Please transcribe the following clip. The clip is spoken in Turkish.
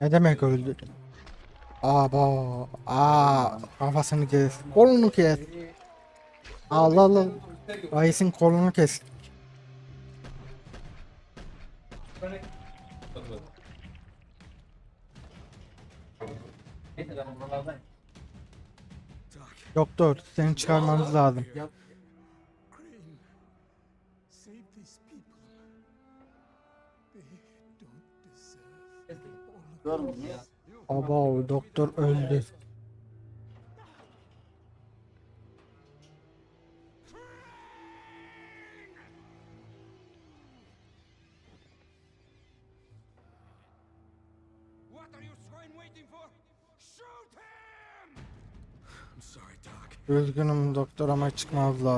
Ne demek öldü? Aba, aa, kafasını kes, kolunu kes. Allah Allah, Reis'in kolunu kes. Doktor, seni çıkarmamız lazım. Save these people. They don't deserve all of Aba, doktor öldü. What are you swine waiting for? Shoot him! I'm sorry, Doc. Üzgünüm doktor ama lazım.